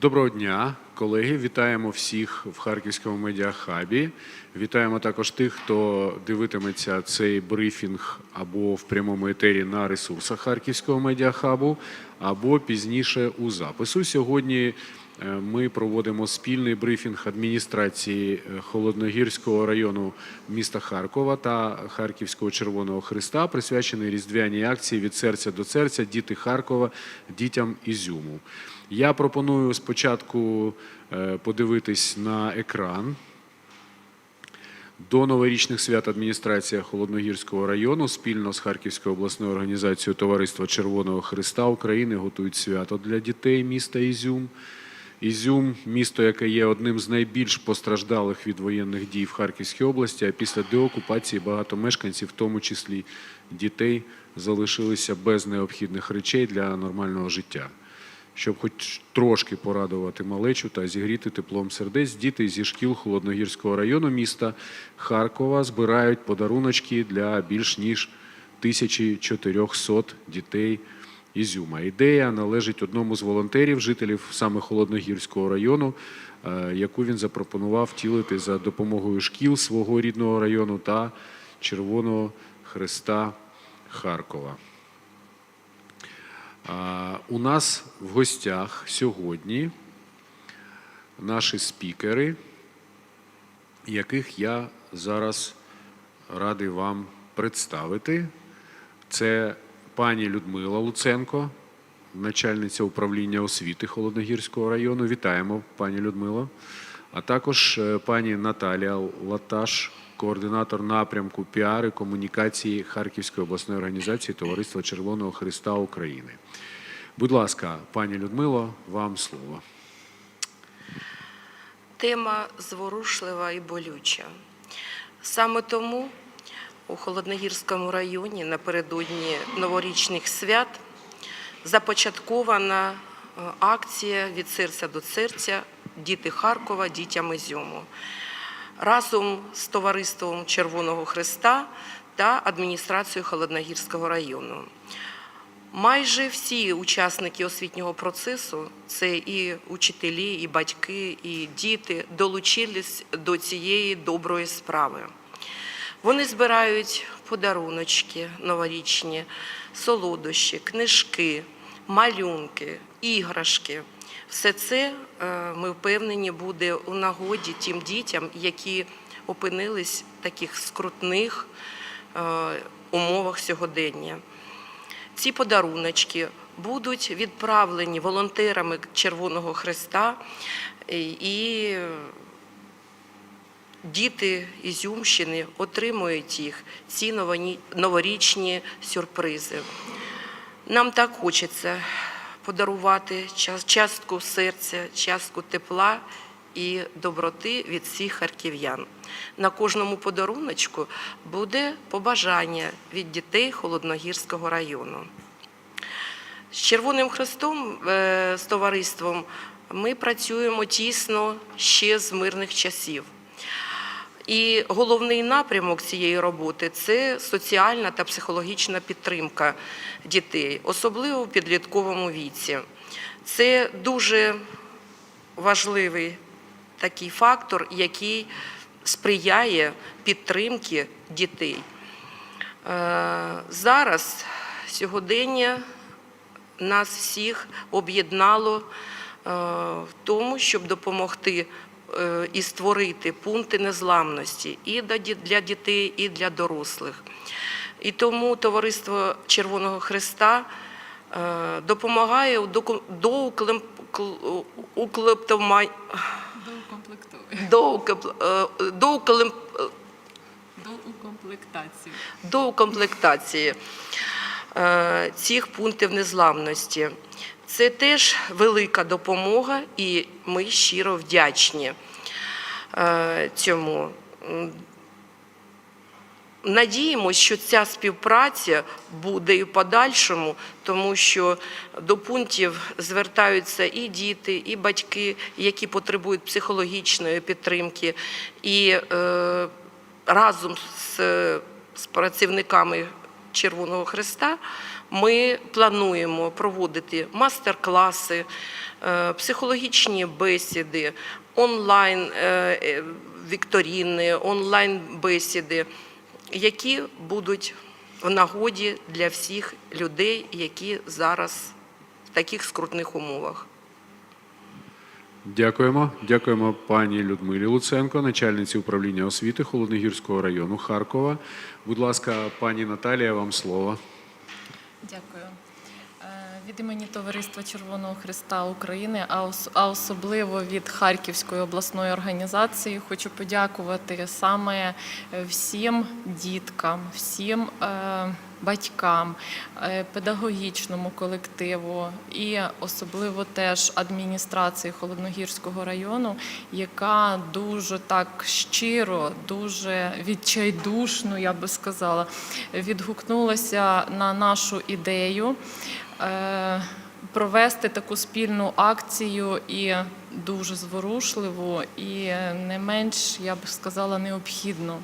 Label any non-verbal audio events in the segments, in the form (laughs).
Доброго дня, колеги. Вітаємо всіх в Харківському медіахабі. Вітаємо також тих, хто дивитиметься цей брифінг або в прямому етері на ресурсах Харківського медіахабу, або пізніше у запису. Сьогодні ми проводимо спільний брифінг адміністрації е, Холодногірського району міста Харкова та Харківського Червоного Христа, присвячений різдвяній акції від серця до серця Діти Харкова дітям Ізюму. Я пропоную спочатку е, подивитись на екран. До новорічних свят адміністрація Холодногірського району спільно з Харківською обласною організацією Товариства Червоного Христа України готують свято для дітей міста Ізюм. Ізюм місто, яке є одним з найбільш постраждалих від воєнних дій в Харківській області, а після деокупації багато мешканців, в тому числі дітей, залишилися без необхідних речей для нормального життя. Щоб хоч трошки порадувати малечу та зігріти теплом сердець, діти зі шкіл Холодногірського району міста Харкова збирають подаруночки для більш ніж 1400 дітей Ізюма. Ідея належить одному з волонтерів, жителів саме Холодногірського району, е, яку він запропонував втілити за допомогою шкіл свого рідного району та Червоного Христа Харкова. У нас в гостях сьогодні наші спікери, яких я зараз радий вам представити. Це пані Людмила Луценко, начальниця управління освіти Холодногірського району. Вітаємо, пані Людмило. А також е, пані Наталія Латаш, координатор напрямку піар і комунікації Харківської обласної організації Товариства Червоного Христа України. Будь ласка, пані Людмило, вам слово. Тема зворушлива і болюча. Саме тому у Холодногірському районі напередодні новорічних свят започаткована е, акція від серця до серця Діти Харкова, дітям Ізюму разом з товариством Червоного Христа та адміністрацією Холодногірського району. Майже всі учасники освітнього процесу, це і учителі, і батьки, і діти, долучились до цієї доброї справи. Вони збирають подаруночки новорічні, солодощі, книжки, малюнки, іграшки. Все це, е, ми впевнені, буде у нагоді тим дітям, які опинились в таких скрутних е, умовах сьогодення. Ці подаруночки будуть відправлені волонтерами Червоного Христа і діти Ізюмщини отримують їх, ці новорічні сюрпризи. Нам так хочеться подарувати час- частку серця, частку тепла і доброти від всіх харків'ян. На кожному подаруночку буде побажання від дітей Холодногірського району. З Червоним Хрестом, е, з товариством, ми працюємо тісно ще з мирних часів. І головний напрямок цієї роботи це соціальна та психологічна підтримка дітей, особливо в підлітковому віці. Це дуже важливий такий фактор, який сприяє підтримці дітей. Е, Зараз сьогодення нас всіх об'єднало е, в тому, щоб допомогти і створити пункти незламності і для дітей, і для дорослих. І тому Товариство Червоного Христа е, допомагає у доку- уклептома- Доукомплектує. доукеп- е, До укомплектації. до укомплектації е, цих пунктів незламності. Це теж велика допомога, і ми щиро вдячні е, цьому. Надіємося, що ця співпраця буде і в подальшому, тому що до пунктів звертаються і діти, і батьки, які потребують психологічної підтримки, і е, разом з, з працівниками Червоного Христа ми плануємо проводити мастер-класи, е, психологічні бесіди, онлайн е, е, вікторіни, онлайн бесіди, які будуть в нагоді для всіх людей, які зараз в таких скрутних умовах. Дякуємо. Дякуємо пані Людмилі Луценко, начальниці управління освіти Холодногірського району Харкова. Будь ласка, пані Наталія, вам слово. Дякую. Е, Від імені Товариства Червоного Христа України, а особливо від Харківської обласної організації, хочу подякувати саме всім діткам, всім е, батькам, е, педагогічному колективу і особливо теж адміністрації Холодногірського району, яка дуже так щиро, дуже відчайдушно, я би сказала, відгукнулася на нашу ідею е, провести таку спільну акцію і дуже зворушливу, і не менш, я б сказала, необхідну.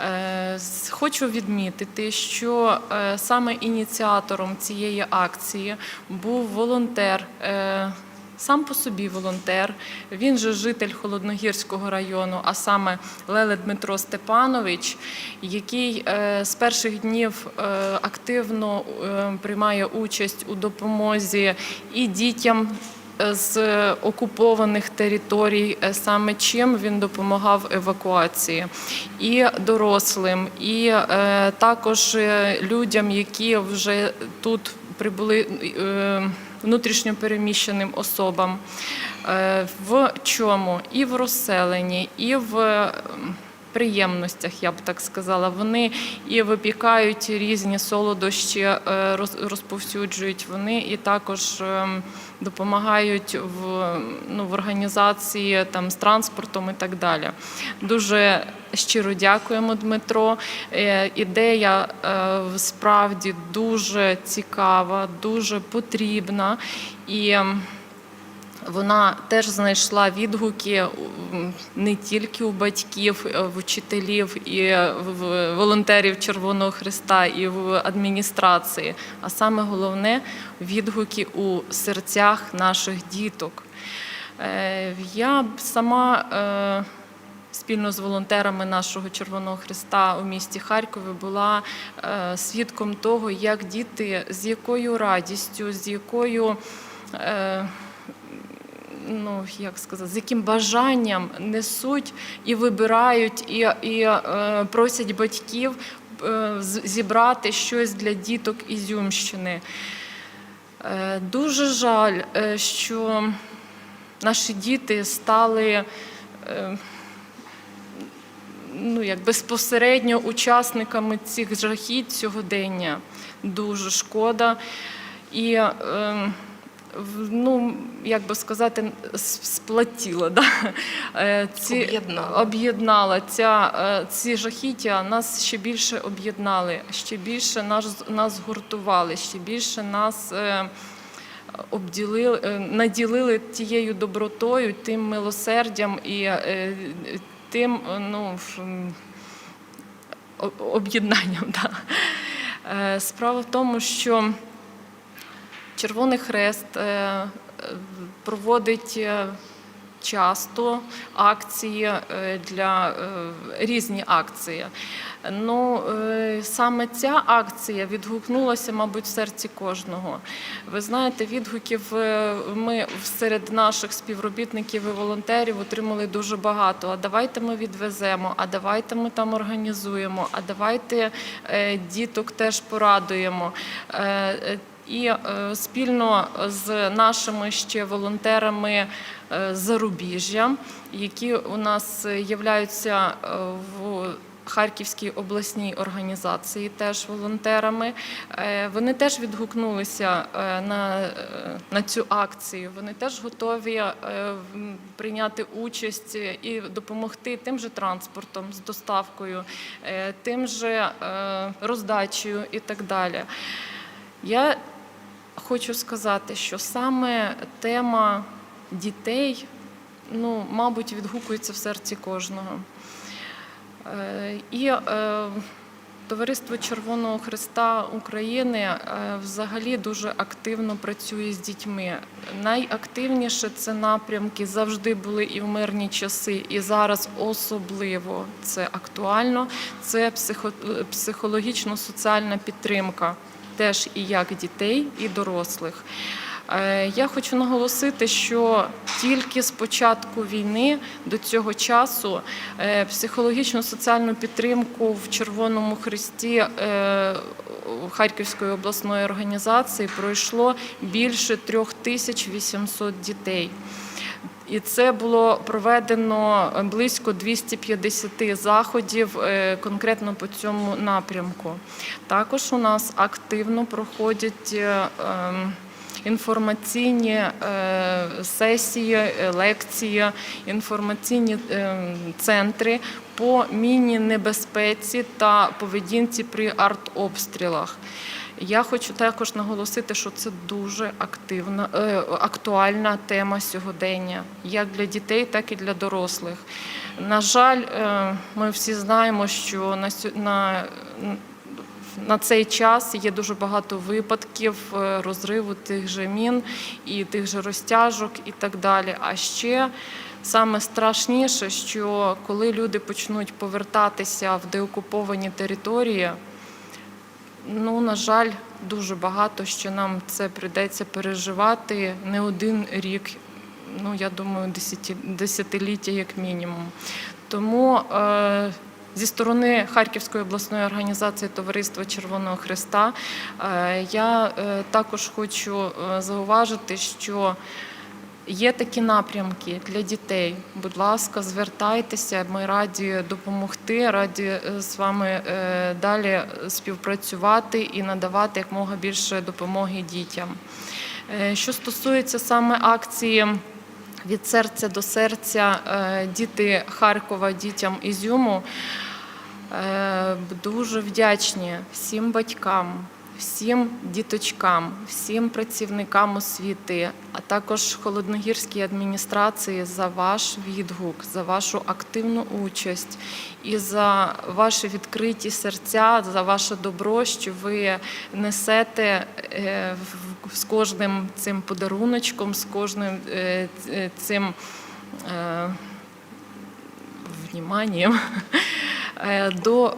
Е, Хочу відмітити, що е, саме ініціатором цієї акції був волонтер. е, Сам по собі волонтер, він же житель Холодногірського району, а саме Леле Дмитро Степанович, який з перших днів активно приймає участь у допомозі і дітям з окупованих територій, е, саме чим він допомагав евакуації, і дорослим, і е, також е, людям, які вже тут прибули. Внутрішньо переміщеним особам в чому і в розселенні, і в приємностях, я б так сказала. Вони і випікають різні солодощі, е, розповсюджують. Вони і також ем, допомагають в, ну, в організації там, з транспортом і так далі. Дуже щиро дякуємо, Дмитро. Е, Ідея е, справді дуже цікава, дуже потрібна. І ем, вона теж знайшла відгуки не тільки у батьків, е, в учителів і в волонтерів Червоного Христа, і в адміністрації, а саме головне відгуки у серцях наших діток. Е, Я сама е, спільно з волонтерами нашого Червоного Христа у місті Харкові була свідком того, як діти з якою радістю, з якою ну як сказати, з яким бажанням несуть і вибирають, і, і е, просять батьків е, зібрати щось для діток Ізюмщини. Е, дуже жаль, що наші діти стали. Ну, як безпосередньо учасниками цих жахіть сьогодення. Дуже шкода. І ну, як би сказати, сплатіла. Да? Е, Ці, Об'єднала. об'єднала ця, е, ці жахіття нас ще більше об'єднали, ще більше нас, нас згуртували, ще більше нас е, обділили, наділили тією добротою, тим милосердям і тим ну, об'єднанням. (laughs) Да. Справа в тому, що Червоний Хрест е, проводить е, часто акції е, для різні акції. Ну, саме ця акція відгукнулася, мабуть, в серці кожного. Ви знаєте, відгуків ми серед наших співробітників і волонтерів отримали дуже багато. А давайте ми відвеземо, а давайте ми там організуємо, а давайте діток теж порадуємо. І е, спільно з нашими ще волонтерами е, зарубіжжя, які у нас являються е, в Харківській обласній організації, теж волонтерами. Вони теж відгукнулися на, на цю акцію. Вони теж готові прийняти участь і допомогти тим же транспортом з доставкою, тим же роздачею і так далі. Я хочу сказати, що саме тема дітей, ну, мабуть, відгукується в серці кожного. Е, І е, Товариство Червоного Христа України е, взагалі дуже активно працює з дітьми. Найактивніше це напрямки завжди були і в мирні часи, і зараз особливо це актуально. Це психо- психологічно-соціальна підтримка теж і як дітей, і дорослих. Е, Я хочу наголосити, що тільки з початку війни до цього часу е, психологічно-соціальну підтримку в Червоному Христі е, Харківської обласної організації пройшло більше 3800 дітей. І це було проведено близько 250 заходів е, конкретно по цьому напрямку. Також у нас активно проходять е, ем, інформаційні е, сесії, е, лекції, інформаційні е, центри по міні-небезпеці та поведінці при артобстрілах. Я хочу також наголосити, що це дуже активна, е, актуальна тема сьогодення, як для дітей, так і для дорослих. На жаль, е, ми всі знаємо, що на, на, на цей час є дуже багато випадків е, розриву тих же мін і тих же розтяжок і так далі. А ще саме страшніше, що коли люди почнуть повертатися в деокуповані території, Ну, на жаль, дуже багато що нам це прийдеться переживати не один рік, ну я думаю, десятиліття як мінімум. Тому е, зі сторони Харківської обласної організації Товариства Червоного Христа е, я е, також хочу е, зауважити, що Є такі напрямки для дітей. Будь ласка, звертайтеся. Ми раді допомогти, раді е, з вами е, далі співпрацювати і надавати якомога більше допомоги дітям. Е, Що стосується саме акції від серця до серця, діти Харкова, дітям Ізюму. Дуже вдячні всім батькам, всім діточкам, всім працівникам освіти, а також холодногірській адміністрації за ваш відгук, за вашу активну участь і за ваші відкриті серця, за ваше добро, що ви несете е, з кожним цим подаруночком, з кожним е, цим. е, вніманням до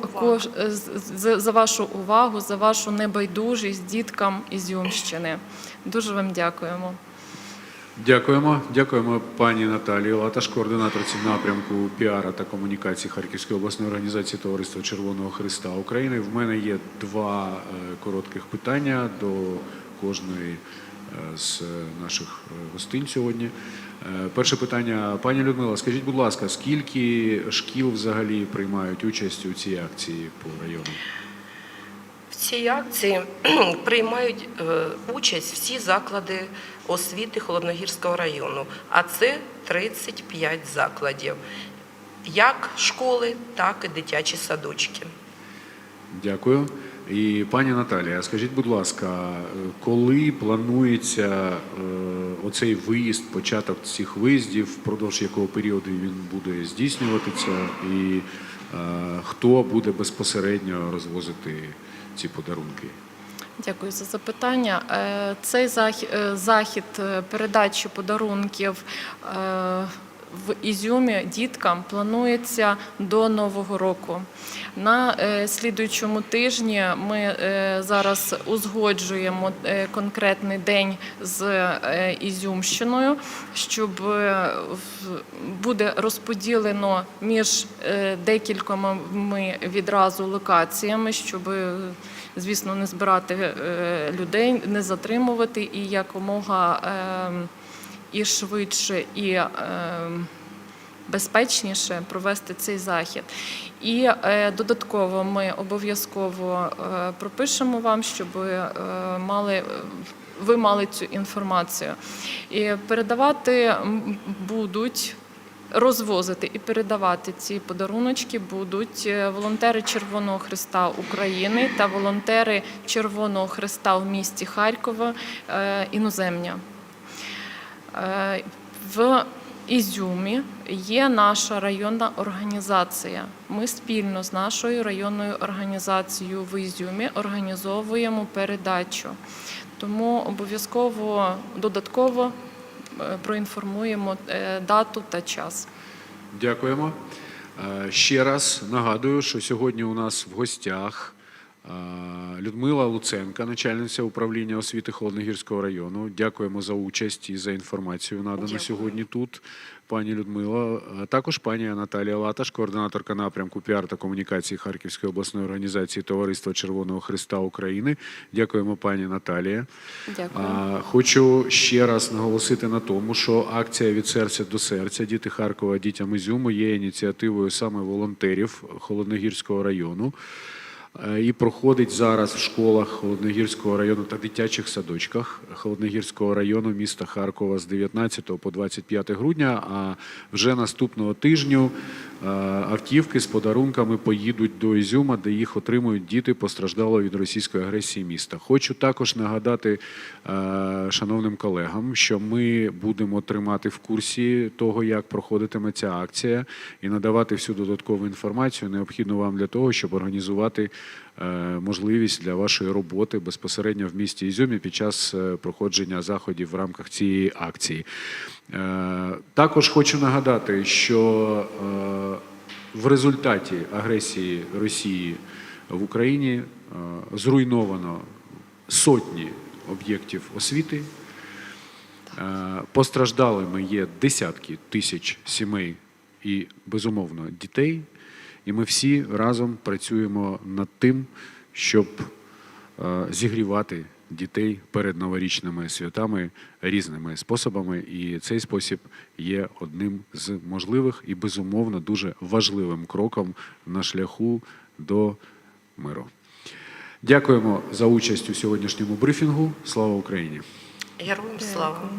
е, з- за вашу увагу, за вашу небайдужість діткам Ізюмщини. Дуже вам дякуємо. Дякуємо. Дякуємо пані Наталії Латаш, координаторці напрямку піара та комунікації Харківської обласної організації Товариства Червоного Христа України. В мене є два е, коротких питання до кожної з наших е, гостинь сьогодні. Е, Перше питання, пані Людмила, скажіть, будь ласка, скільки шкіл взагалі приймають участь у цій акції по району? В цій акції (clears throat) приймають е, участь всі заклади освіти Холодногірського району, а це 35 закладів, як школи, так і дитячі садочки. Дякую. І пані Наталія, скажіть, будь ласка, коли планується е, оцей виїзд, початок цих виїздів, впродовж якого періоду він буде здійснюватися, і е, хто буде безпосередньо розвозити ці подарунки? Дякую за запитання. Е, Цей зах- захід передачі подарунків в Ізюмі діткам планується до Нового року. На е, слідуючому тижні ми е, зараз узгоджуємо е, конкретний день з Ізюмщиною, щоб буде розподілено між декількома відразу локаціями, щоб звісно, не збирати людей, не затримувати і якомога е, і швидше, і е, безпечніше провести цей захід. І е, додатково ми обов'язково е, пропишемо вам, щоб мали. Ви мали цю інформацію. І передавати будуть розвозити і передавати ці подаруночки будуть волонтери Червоного Христа України та волонтери Червоного Христа в місті Харкова іноземня. Е, В Ізюмі є наша районна організація. Ми спільно з нашою районною організацією в Ізюмі організовуємо передачу. Тому обов'язково додатково е, проінформуємо е, дату та час. Дякуємо. Ще раз нагадую, що сьогодні у нас в гостях Людмила Луценка, начальниця управління освіти Холодногірського району. Дякуємо за участь і за інформацію надану Дякую. сьогодні тут. Пані Людмила, також пані Наталія Латаш, координаторка напрямку піар та комунікації Харківської обласної організації Товариства Червоного Христа України. Дякуємо, пані Наталія. Дякую. Хочу ще раз наголосити на тому, що акція від серця до серця Діти Харкова дітям Ізюму є ініціативою саме волонтерів Холодногірського району. Е, І проходить зараз в школах Холодногірського району та дитячих садочках Холодногірського району міста Харкова з 19 по 25 грудня. А вже наступного тижню автівки з подарунками поїдуть до Ізюма, де їх отримують діти постраждало від російської агресії міста. Хочу також нагадати е, шановним колегам, що ми будемо тримати в курсі того, як проходитиме ця акція, і надавати всю додаткову інформацію, необхідну вам для того, щоб організувати е, можливість для вашої роботи безпосередньо в місті Ізюмі під час е, проходження заходів в рамках цієї акції. Е, Також хочу нагадати, що е, в результаті агресії Росії в Україні е, зруйновано сотні об'єктів освіти. Е, Постраждалими є десятки тисяч сімей і, безумовно, дітей. І ми всі разом працюємо над тим, щоб е, зігрівати дітей перед новорічними святами різними способами. І цей спосіб є одним з можливих і, безумовно, дуже важливим кроком на шляху до миру. Дякуємо за участь у сьогоднішньому брифінгу. Слава Україні! Героям слава!